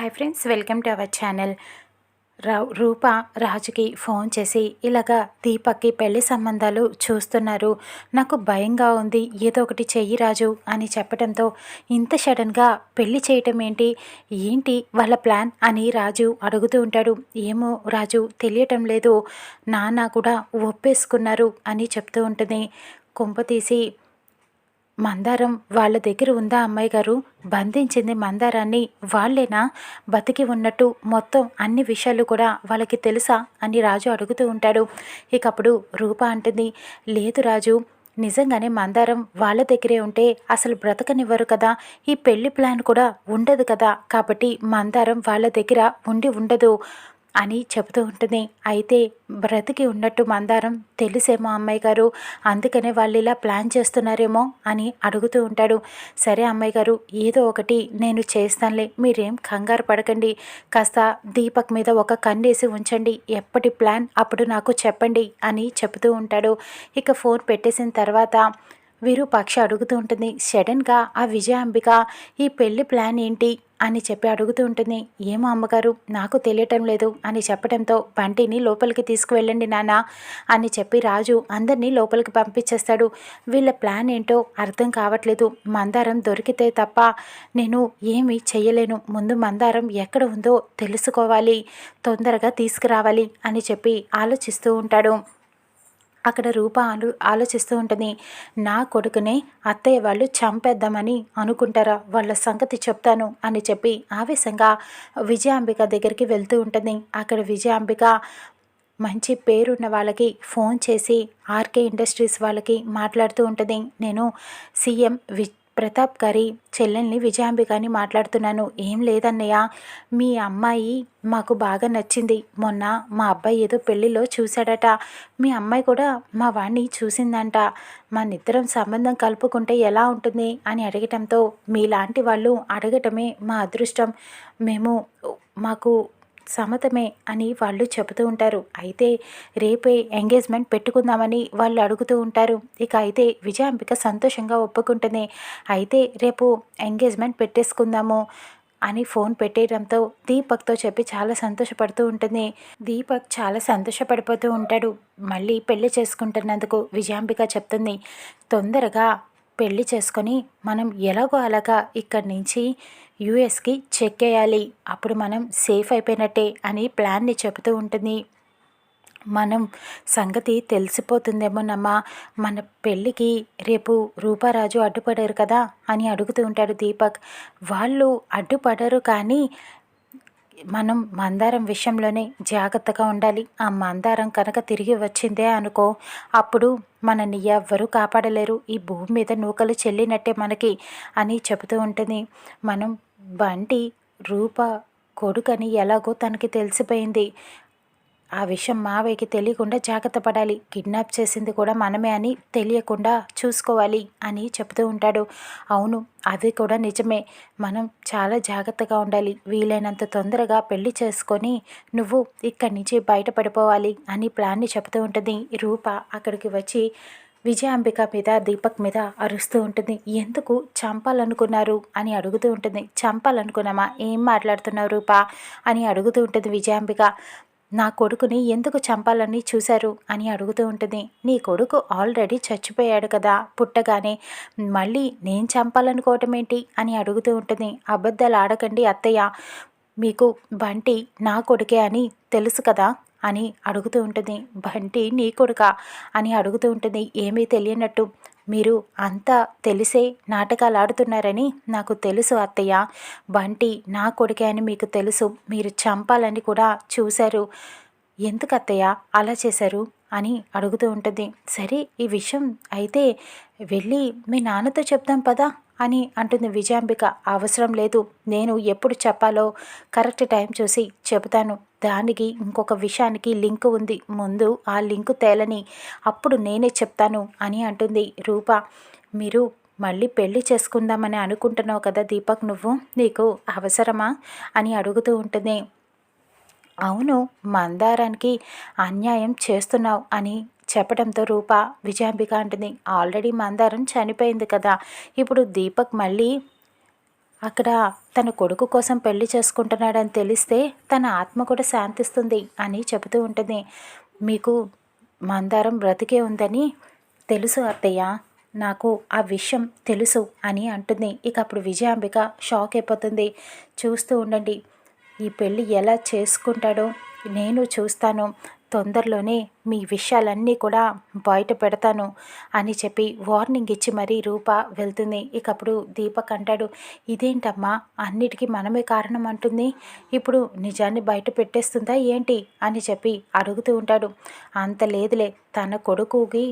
Hi friends welcome to our channel రా రూప రాజుకి phone చేసి ఇలాగా దీపక్కి పెళ్ళి సంబంధాలు చూస్తున్నారు. నాకు భయంగా ఉంది ఏదో ఒకటి చెయ్యి రాజు అని చెప్పడంతో ఇంత సడన్గా పెళ్ళి చేయటం ఏంటి? ఏంటి వాళ్ళ ప్లాన్ అని రాజు అడుగుతూ ఉంటాడు. ఏమో రాజు తెలియటం లేదు. నాన్న కూడా ఒప్పేసుకున్నారు అని చెప్తూ ఉంటుంది. కొంప తీసి మందారం వాళ్ళ దగ్గర ఉందా అమ్మాయి గారు? బంధించింది మందారాన్ని వాళ్ళేనా? బతికి ఉన్నట్టు మొత్తం అన్ని విషయాలు కూడా వాళ్ళకి తెలుసా అని రాజు అడుగుతూ ఉంటాడు. ఇక అప్పుడు రూప అంటుంది లేదు రాజు నిజంగానే మందారం వాళ్ళ దగ్గరే ఉంటే అసలు బ్రతకనివ్వరు కదా. ఈ పెళ్ళి ప్లాన్ కూడా ఉండదు కదా. కాబట్టి మందారం వాళ్ళ దగ్గర ఉండి ఉండదు. అని చెబుతూ ఉంటుంది. అయితే బ్రతికి ఉన్నట్టు మందారం తెలుసేమో అమ్మాయి గారు. అందుకనే వాళ్ళు ఇలా ప్లాన్ చేస్తున్నారేమో అని అడుగుతూ ఉంటాడు. సరే అమ్మాయి గారు ఏదో ఒకటి నేను చేస్తానులే మీరేం కంగారు పడకండి. కాస్త దీపక్ మీద ఒక కన్నేసి ఉంచండి. ఎప్పటి ప్లాన్ అప్పుడు నాకు చెప్పండి అని చెబుతూ ఉంటాడు. ఇక ఫోన్ పెట్టేసిన తర్వాత విరూపాక్ష అడుగుతూ ఉంటుంది. సడన్గా ఆ విజయాంబిక ఈ పెళ్ళి ప్లాన్ ఏంటి? అని చెప్పి అడుగుతూ ఉంటుంది. ఏమో అమ్మగారు నాకు తెలియటం లేదు అని చెప్పడంతో బంటిని లోపలికి తీసుకువెళ్ళండి నాన్న అని చెప్పి రాజు అందరినీ లోపలికి పంపించేస్తాడు. వీళ్ళ ప్లాన్ ఏంటో అర్థం కావట్లేదు. మందారం దొరికితే తప్ప నేను ఏమీ చెయ్యలేను. ముందు మందారం ఎక్కడ ఉందో తెలుసుకోవాలి. తొందరగా తీసుకురావాలి అని చెప్పి ఆలోచిస్తూ ఉంటాడు. అక్కడ రూప ఆలో ఆలోచిస్తూ ఉంటుంది నా కొడుకునే అత్తయ్య వాళ్ళు చంపేద్దామని అనుకుంటారా? వాళ్ళ సంగతి చెప్తాను అని చెప్పి ఆవేశంగా విజయాంబిక దగ్గరికి వెళ్తూ ఉంటుంది. అక్కడ విజయాంబిక మంచి పేరున్న వాళ్ళకి ఫోన్ చేసి ఆర్కే ఇండస్ట్రీస్ వాళ్ళకి మాట్లాడుతూ ఉంటుంది. నేను సీఎం వి ప్రతాప్ గారి చెల్లెల్ని విజయాంబికని మాట్లాడుతున్నాను. ఏం లేదన్నయ్య మీ అమ్మాయి మాకు బాగా నచ్చింది. మొన్న మా అబ్బాయి ఏదో పెళ్ళిలో చూశాడట. మీ అమ్మాయి కూడా మా వాణ్ణి చూసిందంట. మా నిద్రం సంబంధం కలుపుకుంటే ఎలా ఉంటుంది అని అడగటంతో మీలాంటి వాళ్ళు అడగటమే మా అదృష్టం. మేము మాకు సమతమే అని వాళ్ళు చెబుతూ ఉంటారు. అయితే రేపే ఎంగేజ్మెంట్ పెట్టుకుందామని వాళ్ళు అడుగుతూ ఉంటారు. ఇక అయితే విజయాంబిక సంతోషంగా ఒప్పుకుంటుంది. అయితే రేపు ఎంగేజ్మెంట్ పెట్టేసుకుందాము అని ఫోన్ పెట్టేయడంతో దీపక్తో చెప్పి చాలా సంతోషపడుతూ ఉంటుంది. దీపక్ చాలా సంతోషపడిపోతూ ఉంటాడు. మళ్ళీ పెళ్ళి చేసుకుంటున్నందుకు విజయాంబిక చెప్తుంది. తొందరగా పెళ్ళి చేసుకొని మనం ఎలాగో అలాగా ఇక్కడి నుంచి యుఎస్కి చెక్ వేయాలి అప్పుడు మనం సేఫ్ అయిపోయినట్టే అని ప్లాన్ని చెబుతూ ఉంటుంది. మనం సంగతి తెలిసిపోతుందేమోనమ్మా. మన పెళ్ళికి రేపు రూపారాజు అడ్డుపడారు కదా అని అడుగుతూ ఉంటాడు దీపక్. వాళ్ళు అడ్డుపడరు కానీ మనం మందారం విషయంలోనే జాగ్రత్తగా ఉండాలి. ఆ మందారం కనుక తిరిగి వచ్చిందే అనుకో అప్పుడు మనని ఎవ్వరూ కాపాడలేరు. ఈ భూమి మీద నూకలు చెల్లినట్టే మనకి అని చెబుతూ ఉంటుంది. మనం బంటి రూప కొడుకని ఎలాగో తనకి తెలిసిపోయింది. ఆ విషయం మావయ్యకి తెలియకుండా జాగ్రత్త పడాలి. కిడ్నాప్ చేసింది కూడా మనమే అని తెలియకుండా చూసుకోవాలి అని చెబుతూ ఉంటాడు. అవును అది కూడా నిజమే. మనం చాలా జాగ్రత్తగా ఉండాలి. వీలైనంత తొందరగా పెళ్ళి చేసుకొని నువ్వు ఇక్కడి నుంచి బయటపడిపోవాలి అని ప్లాన్ని చెబుతూ ఉంటుంది. రూప అక్కడికి వచ్చి విజయాంబిక మీద దీపక్ మీద అరుస్తూ ఉంటుంది. ఎందుకు చంపాలనుకున్నారు అని అడుగుతూ ఉంటుంది. చంపాలనుకున్నామా? ఏం మాట్లాడుతున్నావు రూపా? అని అడుగుతూ ఉంటుంది విజయాంబిక. నా కొడుకుని ఎందుకు చంపాలని చూశారు అని అడుగుతూ ఉంటుంది. నీ కొడుకు ఆల్రెడీ చచ్చిపోయాడు కదా పుట్టగానే మళ్ళీ నేను చంపాలనుకోవటం ఏంటి? అని అడుగుతూ ఉంటుంది. అబద్ధాలు ఆడకండి అత్తయ్య. మీకు బంటి నా కొడుకే అని తెలుసు కదా అని అడుగుతూ ఉంటుంది. బంటి నీ కొడుక అని అడుగుతూ ఉంటుంది. ఏమీ తెలియనట్టు మీరు అంతా తెలిసే నాటకాలు ఆడుతున్నారని నాకు తెలుసు అత్తయ్య. బంటి నా కొడుకే అని మీకు తెలుసు. మీరు చంపాలని కూడా చూశారు. ఎందుకు అత్తయ్య అలా చేశారు? అని అడుగుతూ ఉంటుంది. సరే ఈ విషయం అయితే వెళ్ళి మీ నాన్నతో చెప్దాం పదా? అని అంటుంది విజయాంబిక అవసరం లేదు. నేను ఎప్పుడు చెప్పాలో కరెక్ట్ టైం చూసి చెబుతాను. దానికి ఇంకొక విషయానికి లింక్ ఉంది. ముందు ఆ లింక్ తేలని. అప్పుడు నేనే చెప్తాను అని అంటుంది రూప. మీరు మళ్ళీ పెళ్ళి చేసుకుందామని అనుకుంటున్నావు కదా దీపక్ నువ్వు? నీకు అవసరమా? అని అడుగుతూ ఉంటుంది. అవును మందారానికి అన్యాయం చేస్తున్నావు అని చెప్పడంతో రూప విజయాంబిక అంటుంది. ఆల్రెడీ మందారం చనిపోయింది కదా. ఇప్పుడు దీపక్ మళ్ళీ అక్కడ తన కొడుకు కోసం పెళ్ళి చేసుకుంటున్నాడని తెలిస్తే తన ఆత్మ కూడా శాంతిస్తుంది అని చెబుతూ ఉంటుంది. మీకు మందారం బ్రతికే ఉందని తెలుసు అత్తయ్య. నాకు ఆ విషయం తెలుసు అని అంటుంది. ఇక అప్పుడు విజయాంబిక షాక్ అయిపోతుంది. చూస్తూ ఉండండి ఈ పెళ్ళి ఎలా చేసుకుంటాడో నేను చూస్తాను. తొందరలోనే మీ విషయాలన్నీ కూడా బయట పెడతాను అని చెప్పి వార్నింగ్ ఇచ్చి మరీ రూప వెళ్తుంది. ఇకప్పుడు దీపక్ అంటాడు ఇదేంటమ్మా? అన్నిటికీ మనమే కారణం అంటుంది. ఇప్పుడు నిజాన్ని బయట పెట్టేస్తుందా ఏంటి? అని చెప్పి అడుగుతూ ఉంటాడు. అంత లేదులే తన కొడుకుకి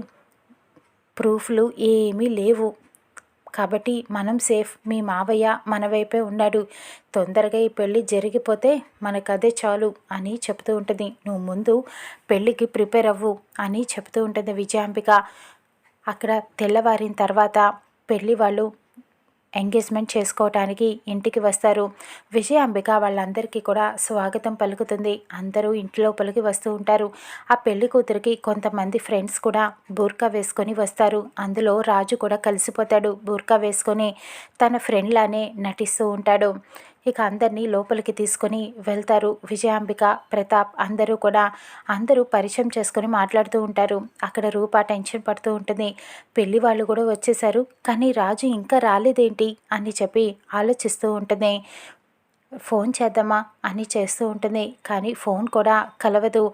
ప్రూఫ్లు ఏమీ లేవు. కాబట్టి మనం సేఫ్. మీ మావయ్య మన వైపే ఉన్నాడు. తొందరగా ఈ పెళ్ళి జరిగిపోతే మనకదే చాలు అని చెప్తూ ఉంటుంది. నువ్వు ముందు పెళ్ళికి ప్రిపేర్ అవ్వు అని చెప్తూ ఉంటుంది విజయాంబిక. అక్కడ తెల్లవారిన తర్వాత పెళ్ళి వాళ్ళు ఎంగేజ్మెంట్ చేసుకోవటానికి ఇంటికి వస్తారు. విజయ అంబిక వాళ్ళందరికీ కూడా స్వాగతం పలుకుతుంది. అందరూ ఇంటి లోపలికి వస్తూ ఉంటారు. ఆ పెళ్ళి కూతురికి కొంతమంది ఫ్రెండ్స్ కూడా బూర్కా వేసుకొని వస్తారు. అందులో రాజు కూడా కలిసిపోతాడు బూర్కా వేసుకొని. తన ఫ్రెండ్లానే నటిస్తూ ఉంటాడు. ఇక అందరినీ లోపలికి తీసుకొని వెళ్తారు. విజయాంబిక ప్రతాప్ అందరూ కూడా అందరూ పరిచయం చేసుకొని మాట్లాడుతూ ఉంటారు. అక్కడ రూప టెన్షన్ పడుతూ ఉంటుంది. పెళ్ళి వాళ్ళు కూడా వచ్చేసారు కానీ రాజు ఇంకా రాలేదేంటి అని చెప్పి ఆలోచిస్తూ ఉంటుంది. ఫోన్ చేద్దామా అని చేస్తూ ఉంటుంది. కానీ ఫోన్ కూడా కలవదు.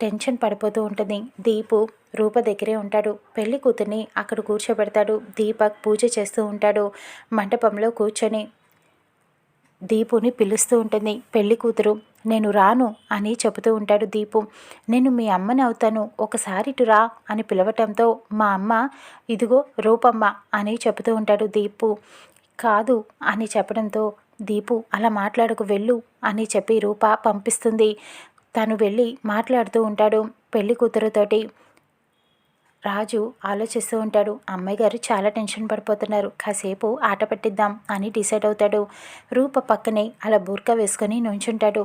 టెన్షన్ పడిపోతూ ఉంటుంది. దీపు రూప దగ్గరే ఉంటాడు. పెళ్ళి కూతుర్ని అక్కడ కూర్చోబెడతాడు. దీపక్ పూజ చేస్తూ ఉంటాడు. మండపంలో కూర్చొని దీపుని పిలుస్తూ ఉంటుంది. పెళ్ళి కూతురు నేను రాను అని చెబుతూ ఉంటాడు దీపు. నేను మీ అమ్మని అవుతాను ఒకసారి ఇటు రా అని పిలవటంతో మా అమ్మ ఇదిగో రూపమ్మ అని చెబుతూ ఉంటాడు దీపు. కాదు అని చెప్పడంతో దీపు అలా మాట్లాడకు వెళ్ళు అని చెప్పి రూప పంపిస్తుంది. తను వెళ్ళి మాట్లాడుతూ ఉంటాడు పెళ్ళి కూతురుతోటి. రాజు ఆలోచిస్తూ ఉంటాడు అమ్మాయి గారు చాలా టెన్షన్ పడిపోతున్నారు కాసేపు ఆట పట్టిద్దాం అని డిసైడ్ అవుతాడు. రూప పక్కనే అలా బూర్కా వేసుకొని నుంచుంటాడు.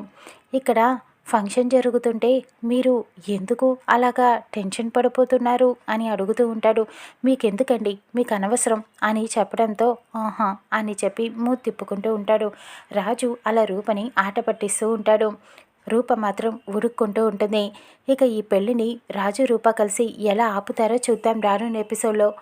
ఇక్కడ ఫంక్షన్ జరుగుతుంటే మీరు ఎందుకు అలాగా టెన్షన్ పడిపోతున్నారు? అని అడుగుతూ ఉంటాడు. మీకెందుకండి? మీకు అనవసరం అని చెప్పడంతో ఆహా అని చెప్పి మూ తిప్పుకుంటూ ఉంటాడు. రాజు అలా రూపని ఆట పట్టిస్తూ ఉంటాడు. రూప మాత్రం ఉరుక్కుంటూ ఉంటుంది. ఇక ఈ పెళ్ళిని రాజు రూప కలిసి ఎలా ఆపుతారో చూద్దాం రానున్న ఎపిసోడ్లో.